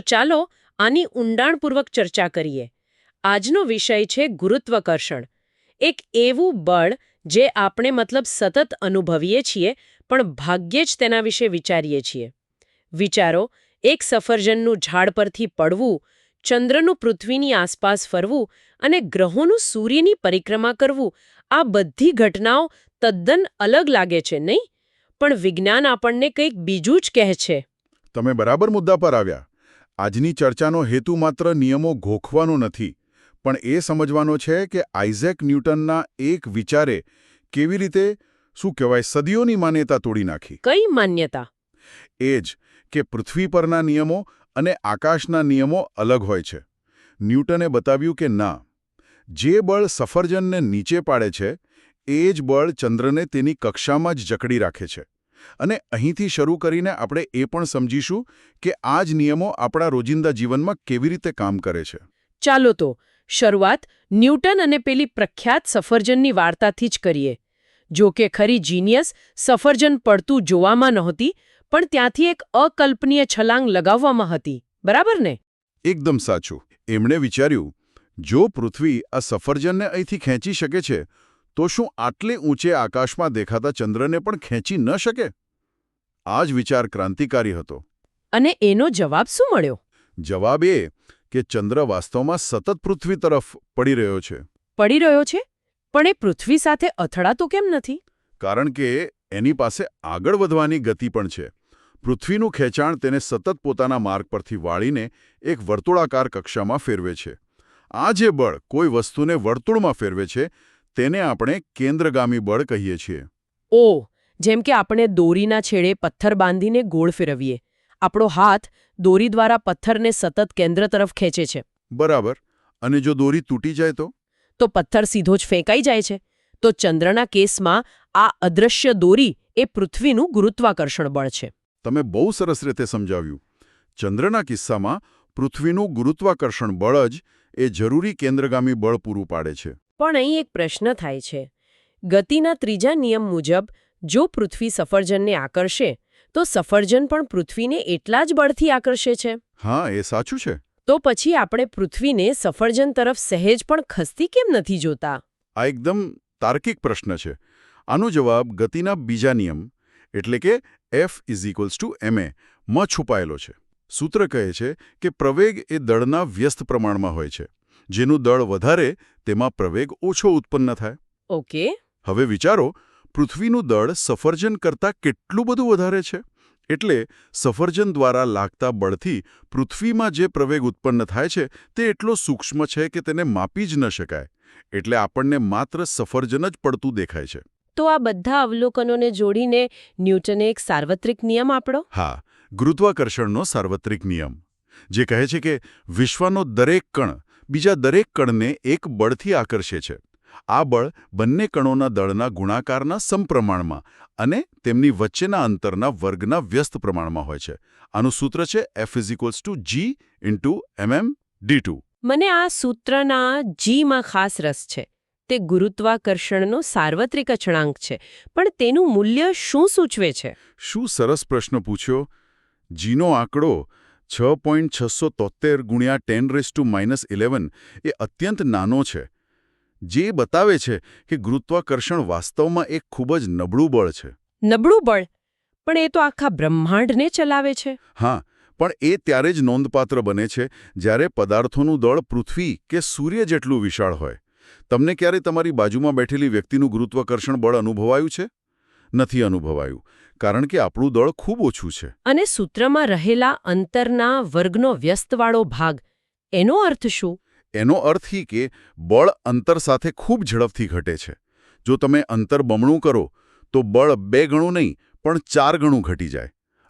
ચાલો આની ઊંડાણપૂર્વક ચર્ચા કરીએ. આજનો વિષય છે ગુરુત્વાકર્ષણ. એક એવું બળ જે આપણે મતલબ સતત અનુભવીએ છીએ, પણ ભાગ્યે જ તેના વિશે વિચારીએ છીએ. વિચારો, એક સફરજનનું ઝાડ પરથી પડવું, ચંદ્રનું પૃથ્વીની આસપાસ ફરવું અને ગ્રહોનું સૂર્યની પરિક્રમા કરવું, આ બધી ઘટનાઓ તદ્દન અલગ લાગે છે, નહીં? પણ વિજ્ઞાન આપણને કંઈક બીજું જ કહે છે. તમે બરાબર મુદ્દા પર આવ્યા. આજની ચર્ચાનો હેતુ માત્ર નિયમો ઘોખવાનો નથી પણ એ સમજવાનો છે કે આઇઝેક ન્યૂટનના એક વિચારે કેવી રીતે શું કહેવાય સદીઓની માન્યતા તોડી નાખી. કઈ માન્યતા? એ જ કે પૃથ્વી પરના નિયમો અને આકાશના નિયમો અલગ હોય છે. ન્યૂટને બતાવ્યું કે ના જે બળ સફરજનને નીચે પાડે છે એ જ બળ ચંદ્રને તેની કક્ષામાં જ જકડી રાખે છે. અને અહીંથી શરૂ કરીને આપણે એ પણ સમજીશું કે આ જ નિયમો આપણા રોજિંદા જીવનમાં કેવી રીતે કામ કરે છે. ચાલો તો શરૂઆત ન્યૂટન અને પેલી પ્રખ્યાત સફરજનની વાર્તાથી જ કરીએ. જો કે ખરી જીનિયસ સફરજન પડતું જોવામાં નહોતી પણ ત્યાંથી એક અકલ્પનીય છલાંગ લગાવવામાં હતી. બરાબર ને? એકદમ સાચું. એમણે વિચાર્યું જો પૃથ્વી આ સફરજનને અહીંથી ખેંચી શકે છે તો શું આટલે ઊંચે આકાશમાં દેખાતા ચંદ્રને પણ ખેંચી ન શકે? આ જ વિચાર ક્રાંતિકારી હતો. અને એનો જવાબ શું મળ્યો? જવાબ એ કે ચંદ્ર વાસ્તવમાં સતત પૃથ્વી તરફ પડી રહ્યો છે. પડી રહ્યો છે? પણ એ પૃથ્વી સાથે અથડાતો કેમ નથી? કારણ કે એની પાસે આગળ વધવાની ગતિ પણ છે. પૃથ્વીનું ખેંચાણ તેને સતત પોતાના માર્ગ પરથી વાળીને એક વર્તુળાકાર કક્ષામાં ફેરવે છે. આ જે બળ કોઈ વસ્તુને વર્તુળમાં ફેરવે છે તેને આપણે કેન્દ્રગામી બળ કહીએ છીએ. ઓ જેમ કે આપણે દોરીના છેડે પથ્થર બાંધીને ગોળ ફેરવીએ. આપણો હાથ દોરી દ્વારા પથ્થરને સતત કેન્દ્ર તરફ ખેંચે છે. બરાબર. અને જો દોરી તૂટી જાય તો? તો પથ્થર સીધો જ ફેંકાઈ જાય છે. તો ચંદ્રના કેસમાં આ અદૃશ્ય દોરી એ પૃથ્વીનું ગુરુત્વાકર્ષણ બળ છે. તમે બહુ સરસ રીતે સમજાવ્યું. ચંદ્રના કિસ્સામાં પૃથ્વીનું ગુરુત્વાકર્ષણ બળ જ એ જરૂરી કેન્દ્રગામી બળ પૂરું પાડે છે. પણ અહીં એક પ્રશ્ન થાય છે. ગતિના ત્રીજા નિયમ મુજબ જો પૃથ્વી સફરજનને આકર્ષે તો સફરજન પણ પૃથ્વીને એટલા જ બળથી આકર્ષે છે. હા એ સાચું છે. તો પછી આપણે પૃથ્વીને સફરજન તરફ સહેજ પણ ખસતી કેમ નથી જોતા? આ એકદમ તાર્કિક પ્રશ્ન છે. આનો જવાબ ગતિના બીજા નિયમ એટલે કે F is equals to MA માં છુપાયેલો છે. સૂત્ર કહે છે કે પ્રવેગ એ દળના વ્યસ્ત પ્રમાણમાં હોય છે. જેનું દળ વધારે તેમાં પ્રવેગ ઓછો ઉત્પન્ન થાય. ઓકે. હવે વિચારો પૃથ્વીનું દળ સફરજન કરતાં કેટલું બધું વધારે છે? એટલે સફરજન દ્વારા લાગતા બળથી પૃથ્વીમાં જે પ્રવેગ ઉત્પન્ન થાય છે તે એટલો સૂક્ષ્મ છે કે તેને માપી જ ન શકાય. એટલે આપણને માત્ર સફરજન જ પડતું દેખાય છે. તો આ બધા અવલોકનોને જોડીને ન્યૂટને એક સાર્વત્રિક નિયમ આપણો હા ગુરુત્વાકર્ષણનો સાર્વત્રિક નિયમ. જે કહે છે કે વિશ્વનો દરેક કણ બીજા દરેક કણને એક બળથી આકર્ષે છે. આ બળ બંને કણોના દળના ગુણાકારના સમપ્રમાણમાં અને તેમની વચ્ચેના અંતરના વર્ગના વ્યસ્ત પ્રમાણમાં હોય છે. આનું સૂત્ર છે F is equals to G into MM D two મને આ સૂત્રના જીમાં ખાસ રસ છે. તે ગુરુત્વાકર્ષણનો સાર્વત્રિક અચળાંક છે. પણ તેનું મૂલ્ય શું સૂચવે છે? શું સરસ પ્રશ્ન પૂછ્યો? જીનો આંકડો છ પોઈન્ટ છસો તોતેર ગુણ્યા ten raise to minus eleven એ અત્યંત નાનો છે જે બતાવે છે કે ગુરુત્વાકર્ષણ વાસ્તવમાં એક ખૂબ જ નબળું બળ છે. નબળું બળ? પણ એ તો આખા બ્રહ્માંડને ચલાવે છે. હા પણ એ ત્યારે જ નોંધપાત્ર બને છે જ્યારે પદાર્થોનું દળ પૃથ્વી કે સૂર્ય જેટલું વિશાળ હોય. તમને ક્યારે તમારી બાજુમાં બેઠેલી વ્યક્તિનું ગુરુત્વાકર્ષણ બળ અનુભવાયું છે? નથી અનુભવાયું. કારણ કે આપણું દળ ખૂબ ઓછું છે. અને સૂત્રમાં રહેલા અંતરના વર્ગનો વ્યસ્તવાળો ભાગ. એનો અર્થ શું? એનો અર્થ ઈ કે બળ અંતર સાથે ખૂબ ઝડપથી ઘટે છે. જો તમે અંતર બમણું કરો તો બળ બે ગણું નહીં પણ ચાર ગણું ઘટી જાય.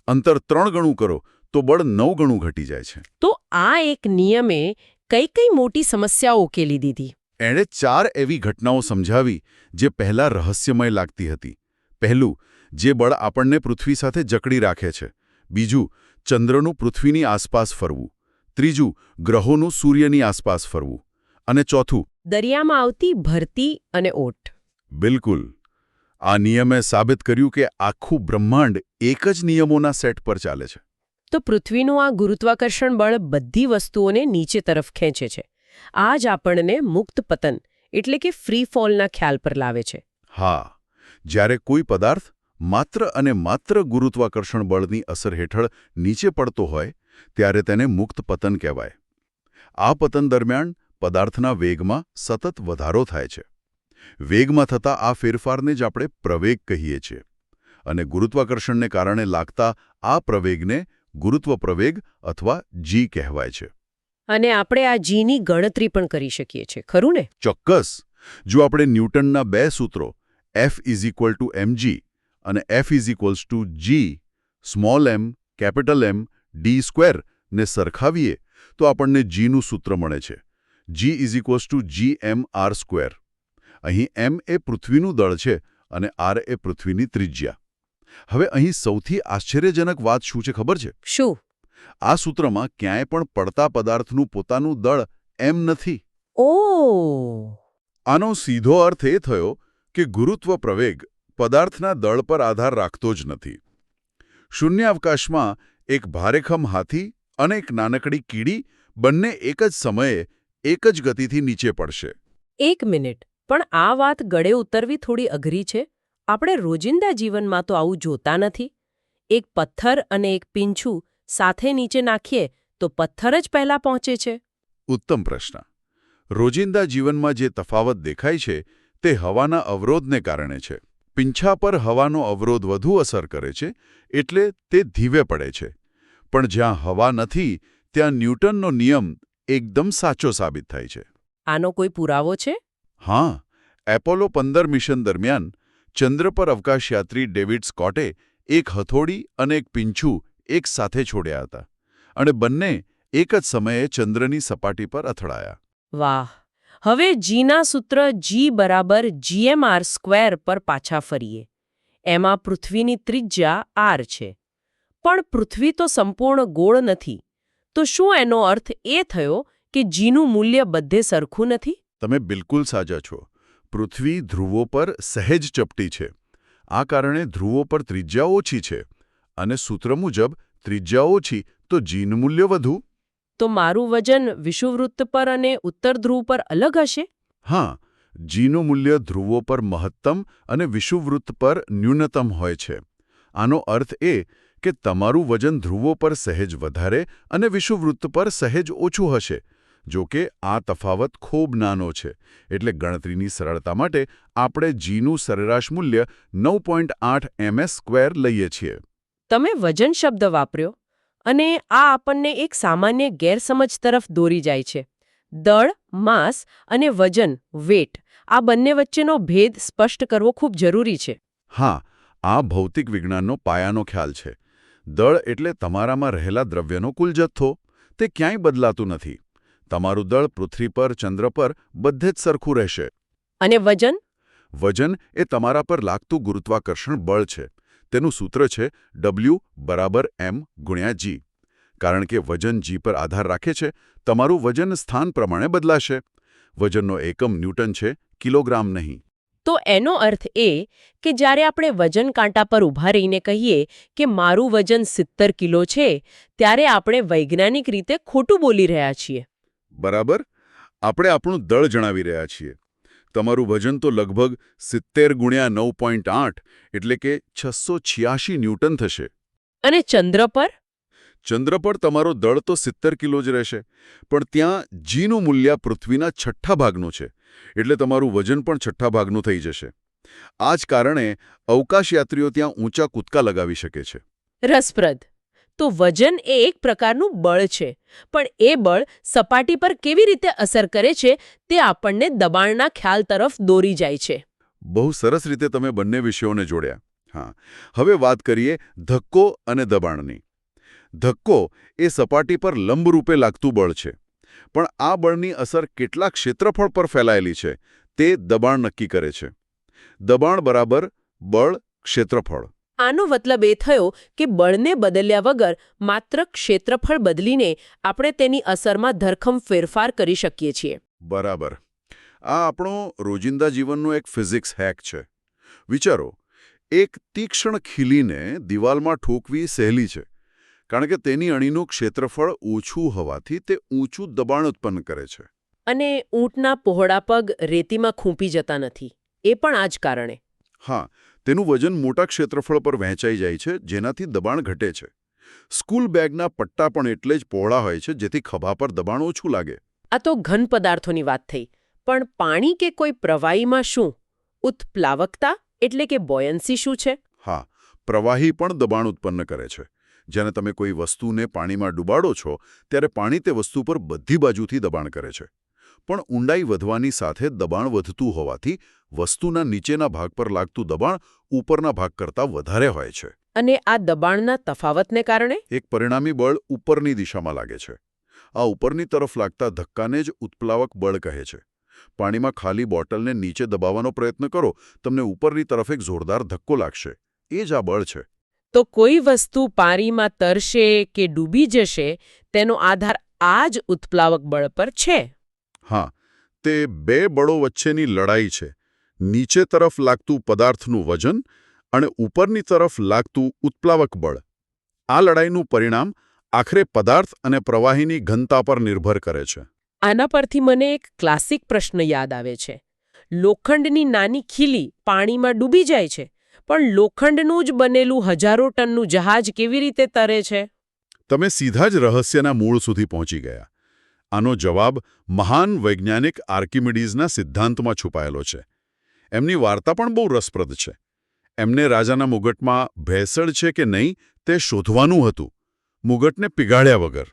અંતર ત્રણ ગણું કરો તો બળ નવ ગણું ઘટી જાય છે. તો આ એક નિયમે કઈ કઈ મોટી સમસ્યાઓ ઉકેલી દીધી? એણે ચાર એવી ઘટનાઓ સમજાવી જે પહેલાં રહસ્યમય લાગતી હતી. પહેલું જે બળ આપણને પૃથ્વી સાથે જકડી રાખે છે. બીજું ચંદ્રનું પૃથ્વીની આસપાસ ફરવું. ત્રીજું ગ્રહોનું સૂર્યની આસપાસ ફરવું. અને ચોથું દરિયામાં આવતી ભરતી અને ઓટ. બિલકુલ. આ નિયમે સાબિત કર્યું કે આખું બ્રહ્માંડ એક જ નિયમોના સેટ પર ચાલે છે. તો પૃથ્વીનું આ ગુરુત્વાકર્ષણ બળ બધી વસ્તુઓને નીચે તરફ ખેંચે છે. આ જ આપણને મુક્ત પતન એટલે કે ફ્રી ફોલના ખ્યાલ પર લાવે છે. હા. જ્યારે કોઈ પદાર્થ માત્ર અને માત્ર ગુરુત્વાકર્ષણ બળની અસર હેઠળ નીચે પડતો હોય ત્યારે તેને મુક્ત પતન કહેવાય. આ પતન દરમિયાન પદાર્થના વેગમાં સતત વધારો થાય છે. વેગમાં થતા આ ફેરફારને જ આપણે પ્રવેગ કહીએ છીએ અને ગુરુત્વાકર્ષણને કારણે લાગતા આ પ્રવેગને ગુરુત્વ પ્રવેગ અથવા જી કહેવાય છે. અને આપણે આ જીની ગણતરી પણ કરી શકીએ છીએ ખરું ને? ચોક્કસ! જો આપણે ન્યૂટનના બે સૂત્રો F is equal to mg અને F is equals to G small M capital M D square ને સરખાવીએ તો આપણને જીનું સૂત્ર મળે છે. G is equals to G M R square અહીં એમ એ પૃથ્વીનું દળ છે અને આર એ પૃથ્વીની ત્રિજ્યા. હવે અહીં સૌથી આશ્ચર્યજનક વાત શું છે ખબર છે? શું? આ સૂત્રમાં ક્યાંય પણ પડતા પદાર્થનું પોતાનું દળ એમ નથી. ઓ આનો સીધો અર્થ એ થયો કે ગુરુત્વ પ્રવેગ પદાર્થના દળ પર આધાર રાખતો જ નથી. શૂન્યાવકાશમાં એક ભારેખમ હાથી અને એક નાનકડી કીડી બંને એક જ સમયે એક જ ગતિથી નીચે પડશે. એક મિનિટ પણ આ વાત ગળે ઉતરવી થોડી અઘરી છે. આપણે રોજિંદા જીવનમાં તો આવું જોતા નથી. એક પથ્થર અને એક પીંછું સાથે નીચે નાખીએ તો પથ્થર જ પહેલા પહોંચે છે. ઉત્તમ પ્રશ્ન. રોજિંદા જીવનમાં જે તફાવત દેખાય છે તે હવાના અવરોધને કારણે છે. પીંછા પર હવાનો અવરોધ વધુ અસર કરે છે એટલે તે ધીવે પડે છે. પણ જ્યાં હવા નથી ત્યાં ન્યૂટનનો નિયમ એકદમ સાચો સાબિત થાય છે. આનો કોઈ પુરાવો છે? હા એપોલો પંદર મિશન દરમિયાન ચંદ્ર પર અવકાશયાત્રી ડેવિડ સ્કોટે એક હથોડી અને એક પીંછું એક સાથે છોડ્યા હતા અને બંને એક જ સમયે ચંદ્રની સપાટી પર અથડાયા. વાહ! હવે જીના સૂત્ર જી બરાબર જીએમઆર સ્ક્વેર પર પાછા ફરીએ. એમાં પૃથ્વીની ત્રિજ્યા આર છે. પણ પૃથ્વી તો સંપૂર્ણ ગોળ નથી. તો શું એનો અર્થ એ થયો કે જીનું મૂલ્ય બધે સરખું નથી? તમે બિલકુલ સાજા છો. પૃથ્વી ધ્રુવો પર સહેજ ચપટી છે. આ કારણે ધ્રુવો પર ત્રિજ્યા ઓછી છે. અને સૂત્ર મુજબ ત્રિજ્યા ઓછી તો જીનું મૂલ્ય વધુ. તો મારું વજન વિષુવવૃત્ત પર અને ઉત્તર ધ્રુવ પર અલગ હશે? હા જીનું મૂલ્ય ધ્રુવો પર મહત્તમ અને વિષુવવૃત્ત પર ન્યૂનતમ હોય છે. આનો અર્થ એ કે તમારું વજન ધ્રુવો પર સહેજ વધારે અને વિષુવવૃત્ત પર સહેજ ઓછું હશે જો કે આ તફાવત ખૂબ નાનો છે એટલે ગણતરીની સરળતા માટે આપણે જીનું સરેરાશ મૂલ્ય નવ પોઈન્ટ આઠ એમએસ સ્ક્વેર લઈએ છીએ. તમે વજન શબ્દ વાપર્યો? અને આ આપણને એક સામાન્ય ગેરસમજ તરફ દોરી જાય છે. દળ માસ અને વજન વેટ આ બંને વચ્ચેનો ભેદ સ્પષ્ટ કરવો ખૂબ જરૂરી છે. હા આ ભૌતિક વિજ્ઞાનનો પાયાનો ખ્યાલ છે. દળ એટલે તમારામાં રહેલા દ્રવ્યનો કુલ જથ્થો. તે ક્યાંય બદલાતું નથી. તમારું દળ પૃથ્વી પર ચંદ્ર પર બધે જ સરખું રહેશે. અને વજન? વજન એ તમારા પર લાગતું ગુરુત્વાકર્ષણ બળ છે. તેનું સૂત્ર છે ડબલ્યુ બરાબર એમ ગુણ્યા જી કારણ કે વજન જી પર આધાર રાખે છે તમારું વજન સ્થાન પ્રમાણે બદલાશે. વજનનો એકમ ન્યૂટન છે કિલોગ્રામ નહીં. તો એનો અર્થ એ કે જ્યારે આપણે વજન કાંટા પર ઊભા રહીને કહીએ કે મારું વજન સિત્તર કિલો છે ત્યારે આપણે વૈજ્ઞાનિક રીતે ખોટું બોલી રહ્યા છીએ. બરાબર? આપણે આપણું દળ જણાવી રહ્યા છીએ. તમારું વજન તો લગભગ સિત્તેર ગુણ્યા નવ પોઈન્ટ આઠ એટલે કે છસો છ્યાશી ન્યૂટન થશે. અને ચંદ્ર પર? ચંદ્ર પર તમારો દળ તો સિત્તેર કિલો જ રહેશે પણ ત્યાં જીનું મૂલ્ય પૃથ્વીના છઠ્ઠા ભાગનું છે એટલે તમારું વજન પણ છઠ્ઠા ભાગનું થઈ જશે. આ જ કારણે અવકાશયાત્રીઓ ત્યાં ઊંચા કૂદકા લગાવી શકે છે. રસપ્રદ. તો વજન એ એક પ્રકારનું બળ છે. પણ એ બળ સપાટી પર કેવી રીતે અસર કરે છે તે આપણને દબાણના ખ્યાલ તરફ દોરી જાય છે. બહુ સરસ રીતે તમે બંને વિષયોને જોડ્યા. હા. હવે વાત કરીએ ધક્કો અને દબાણની. ધક્કો એ સપાટી પર લંબરૂપે લાગતું બળ છે. પણ આ બળની અસર કેટલા ક્ષેત્રફળ પર ફેલાયેલી છે. તે દબાણ નક્કી કરે છે. દબાણ બરાબર બળ ક્ષેત્રફળ. આનો મતલબ એ થયો કે બળને બદલ્યા વગર માત્ર ક્ષેત્રફળ બદલીને આપણે તેની અસરમાં ધરખમ ફેરફાર કરી શકીએ છીએ. બરાબર. આ આપણો રોજિંદા જીવનનો એક ફિઝિક્સ હેક છે. વિચારો એક તીક્ષ્ણ ખીલીને દિવાલમાં ઠોકવી સહેલી છે કારણ કે તેની અણીનું ક્ષેત્રફળ ઓછું હોવાથી તે ઊંચું દબાણ ઉત્પન્ન કરે છે. અને ઊંટના પહોળા પગ રેતીમાં ખૂંપી જતા નથી. એ પણ આ જ કારણે. હા તેનું વજન મોટા ક્ષેત્રફળ પર વહેંચાઈ જાય છે જેનાથી દબાણ ઘટે છે. સ્કૂલ બેગના પટ્ટા પણ એટલે જ પહોળા હોય છે જેથી ખભા પર દબાણ ઓછું લાગે. આ તો ઘન પદાર્થોની વાત થઈ. પણ પાણી કે કોઈ પ્રવાહીમાં શું? ઉત્પ્લાવકતા એટલે કે બોયન્સી શું છે? હા પ્રવાહી પણ દબાણ ઉત્પન્ન કરે છે. જ્યારે તમે કોઈ વસ્તુને પાણીમાં ડૂબાડો છો ત્યારે પાણી તે વસ્તુ પર બધી બાજુથી દબાણ કરે છે. પણ ઊંડાઈ વધવાની સાથે દબાણ વધતું હોવાથી વસ્તુના નીચેના ભાગ પર લાગતું દબાણ ઉપરના ભાગ કરતાં વધારે હોય છે. અને આ દબાણના તફાવતને કારણે? એક પરિણામી બળ ઉપરની દિશામાં લાગે છે. આ ઉપરની તરફ લાગતા ધક્કાને જ ઉત્પ્લાવક બળ કહે છે. પાણીમાં ખાલી બોટલને નીચે દબાવવાનો પ્રયત્ન કરો તમને ઉપરની તરફ એક જોરદાર ધક્કો લાગશે. એ જ આ બળ છે. તો કોઈ વસ્તુ પાણીમાં તરશે કે ડૂબી જશે તેનો આધાર આ જ ઉત્પ્લાવક બળ પર છે. હા તે બે બળો વચ્ચેની લડાઈ છે. નીચે તરફ લાગતું પદાર્થનું વજન અને ઉપરની તરફ લાગતું ઉત્પ્લાવક બળ. આ લડાઈનું પરિણામ આખરે પદાર્થ અને પ્રવાહીની ઘનતા પર નિર્ભર કરે છે. આના પરથી મને એક ક્લાસિક પ્રશ્ન યાદ આવે છે. લોખંડની નાની ખીલી પાણીમાં ડૂબી જાય છે પણ લોખંડનું જ બનેલું હજારો ટનનું જહાજ કેવી રીતે તરે છે? તમે સીધા જ રહસ્યના મૂળ સુધી પહોંચી ગયા. આનો જવાબ મહાન વૈજ્ઞાનિક આર્કિમિડીઝના સિદ્ધાંતમાં છુપાયેલો છે. એમની વાર્તા પણ બહુ રસપ્રદ છે. એમને રાજાના મુગટમાં ભેસળ છે કે નહીં તે શોધવાનું હતું. મુગટને પીગાળ્યા વગર.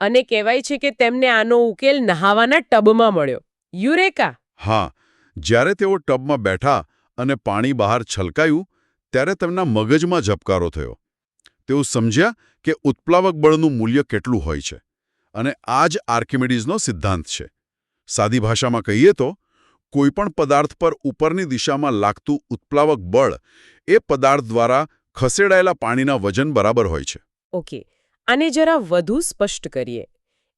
અને કહેવાય છે કે તેમને આનો ઉકેલ નહાવાના ટબમાં મળ્યો. યુરેકા! હા જ્યારે તેઓ ટબમાં બેઠા અને પાણી બહાર છલકાયું ત્યારે તેમના મગજમાં ઝબકારો થયો. તેઓ સમજ્યા કે ઉત્પ્લાવક બળનું મૂલ્ય કેટલું હોય છે. અને આ જ આર્કિમિડીઝનો સિદ્ધાંત છે. સાદી ભાષામાં કહીએ તો કોઈપણ પદાર્થ પર ઉપરની દિશામાં લાગતું ઉત્પ્લાવક બળ એ પદાર્થ દ્વારા ખસેડાયેલા પાણીના વજન બરાબર હોય છે. ઓકે આને જરા વધુ સ્પષ્ટ કરીએ.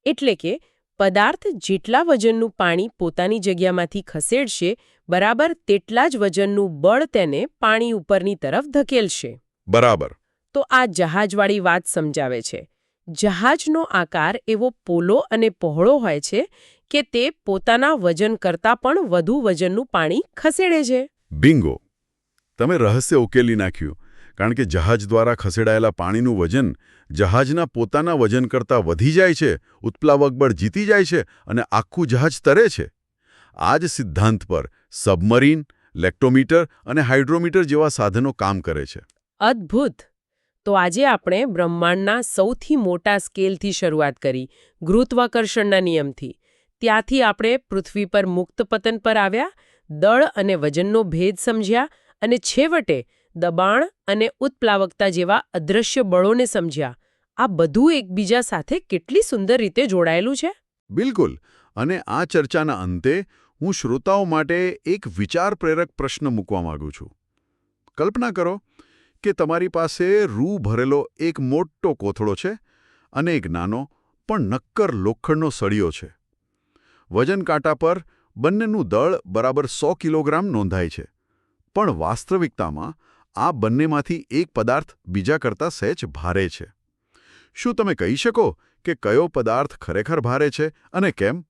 એટલે કે પદાર્થ જેટલા વજનનું પાણી પોતાની જગ્યામાંથી ખસેડશે બરાબર તેટલા જ વજનનું બળ તેને પાણી ઉપરની તરફ ધકેલશે. બરાબર. તો આ જહાજવાળી વાત સમજાવે છે. જહાજનો આકાર એવો પોલો અને પહોળો હોય છે કે તે પોતાના વજન કરતાં પણ વધુ વજનનું પાણી ખસેડે છે. બિંગો તમે રહસ્ય ઉકેલી નાખ્યું કારણ કે જહાજ દ્વારા ખસેડાયેલા પાણીનું વજન જહાજના પોતાના વજન કરતાં વધી જાય છે ઉત્પ્લાવક બળ જીતી જાય છે અને આખું જહાજ તરે છે. આ જ સિદ્ધાંત પર સબમરીન લેક્ટોમીટર અને હાઇડ્રોમીટર જેવા સાધનો કામ કરે છે. અદ્ભુત! તો આજે આપણે બ્રહ્માંડના સૌથી મોટા સ્કેલથી શરૂઆત કરી, ગુરુત્વાકર્ષણના નિયમથી. ત્યાંથી આપણે પૃથ્વી પર મુક્ત પતન પર આવ્યા, દળ અને વજનનો ભેદ સમજ્યા અને છેવટે દબાણ અને ઉત્પ્લાવકતા જેવા અદૃશ્ય બળોને સમજ્યા. આ બધું એકબીજા સાથે કેટલી સુંદર રીતે જોડાયેલું છે? બિલકુલ. અને આ ચર્ચાના અંતે હું શ્રોતાઓ માટે એક વિચાર પ્રશ્ન મૂકવા માંગુ છું. કલ્પના કરો કે તમારી પાસે રૂ ભરેલો એક મોટો કોથળો છે અને એક નાનો, પણ નક્કર લોખંડનો સળિયો છે. વજન કાંટા પર બંનેનું દળ બરાબર સો કિલોગ્રામ નોંધાય છે. પણ વાસ્તવિકતામાં આ બંનેમાંથી એક પદાર્થ બીજા કરતાં સહેજ ભારે છે. શું તમે કહી શકો કે કયો પદાર્થ ખરેખર ભારે છે અને કેમ?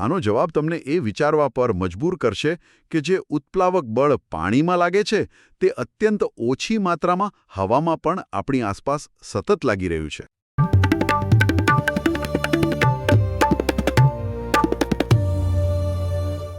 આનો જવાબ તમને એ વિચારવા પર મજબૂર કરશે કે જે ઉત્પ્લાવક બળ પાણીમાં લાગે છે, તે અત્યંત ઓછી માત્રામાં હવામાં પણ આપણી આસપાસ સતત લાગી રહ્યું છે.